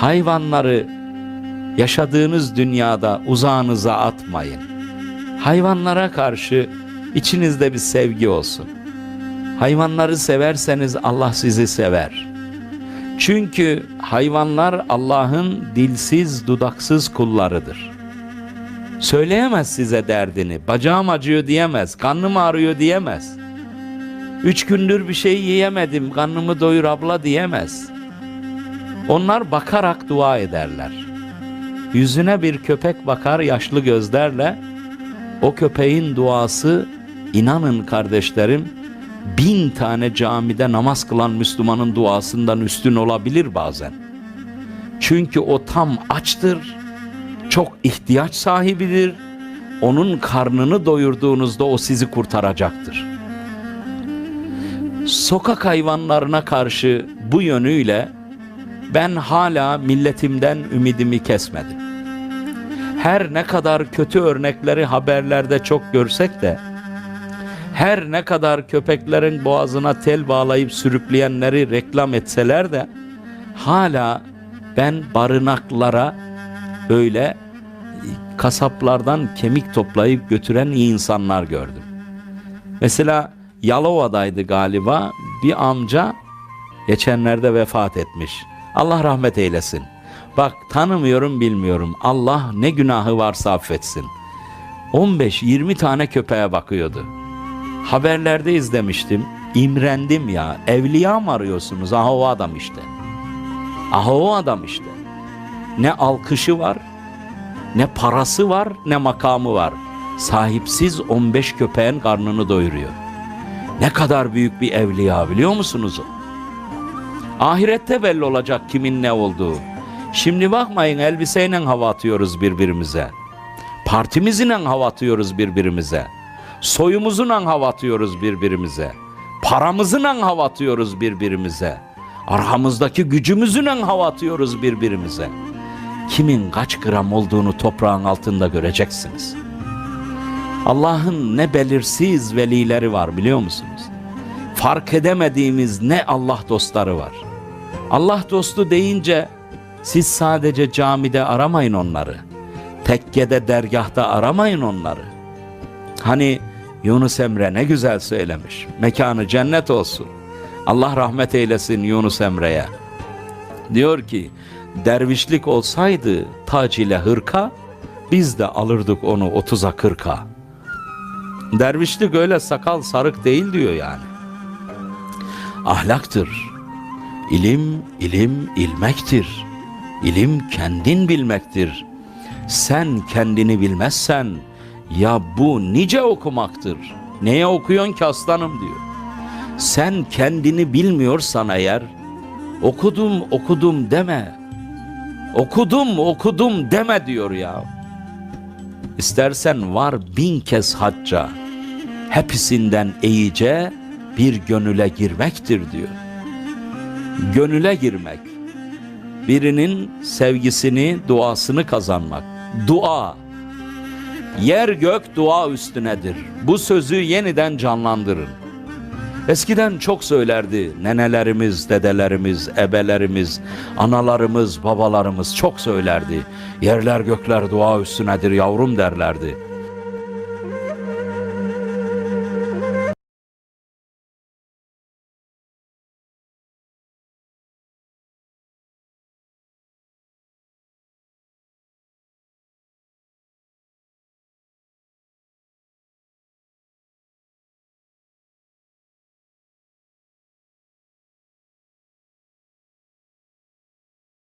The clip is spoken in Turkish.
hayvanları yaşadığınız dünyada uzağınıza atmayın. Hayvanlara karşı içinizde bir sevgi olsun. Hayvanları severseniz Allah sizi sever. Çünkü hayvanlar Allah'ın dilsiz, dudaksız kullarıdır. Söyleyemez size derdini. Bacağım acıyor diyemez. Karnım ağrıyor diyemez. Üç gündür bir şey yiyemedim. Karnımı doyur abla diyemez. Onlar bakarak dua ederler. Yüzüne bir köpek bakar yaşlı gözlerle. O köpeğin duası inanın kardeşlerim bin tane camide namaz kılan Müslümanın duasından üstün olabilir bazen. Çünkü o tam açtır, çok ihtiyaç sahibidir. Onun karnını doyurduğunuzda o sizi kurtaracaktır. Sokak hayvanlarına karşı bu yönüyle ben hala milletimden ümidimi kesmedim. Her ne kadar kötü örnekleri haberlerde çok görsek de her ne kadar köpeklerin boğazına tel bağlayıp sürükleyenleri reklam etseler de hala ben barınaklara böyle kasaplardan kemik toplayıp götüren iyi insanlar gördüm. Mesela Yalova'daydı galiba bir amca geçenlerde vefat etmiş. Allah rahmet eylesin. Bak tanımıyorum bilmiyorum. Allah ne günahı varsa affetsin. 15-20 tane köpeğe bakıyordu. Haberlerde izlemiştim. İmrendim ya. Evliya mı arıyorsunuz? Aha o adam işte. Aha o adam işte. Ne alkışı var, ne parası var, ne makamı var. Sahipsiz 15 köpeğin karnını doyuruyor. Ne kadar büyük bir evliya biliyor musunuz o? Ahirette belli olacak kimin ne olduğu. Şimdi bakmayın elbiseyle hava atıyoruz birbirimize. Partimizle hava atıyoruz birbirimize. Soyumuzla hava atıyoruz birbirimize. Paramızla hava atıyoruz birbirimize. Arkamızdaki gücümüzle hava atıyoruz birbirimize. Kimin kaç gram olduğunu toprağın altında göreceksiniz. Allah'ın ne belirsiz velileri var biliyor musunuz? Fark edemediğimiz ne Allah dostları var. Allah dostu deyince siz sadece camide aramayın onları. Tekkede dergahta aramayın onları. Hani Yunus Emre ne güzel söylemiş. Mekanı cennet olsun. Allah rahmet eylesin Yunus Emre'ye. Diyor ki dervişlik olsaydı tac ile hırka biz de alırdık onu otuza kırka. Dervişlik öyle sakal sarık değil diyor yani. Ahlaktır. İlim, ilim ilmektir. İlim kendin bilmektir. Sen kendini bilmezsen ya bu nice okumaktır. Neye okuyorsun ki aslanım diyor. Sen kendini bilmiyorsan eğer okudum okudum deme. Okudum okudum deme diyor ya. İstersen var bin kez hacca. Hepsinden eyice bir gönüle girmektir diyor. Gönüle girmek. Birinin sevgisini, duasını kazanmak. Dua. Yer gök dua üstünedir. Bu sözü yeniden canlandırın. Eskiden çok söylerdi nenelerimiz, dedelerimiz, ebelerimiz, analarımız, babalarımız çok söylerdi. Yerler gökler dua üstünedir yavrum derlerdi.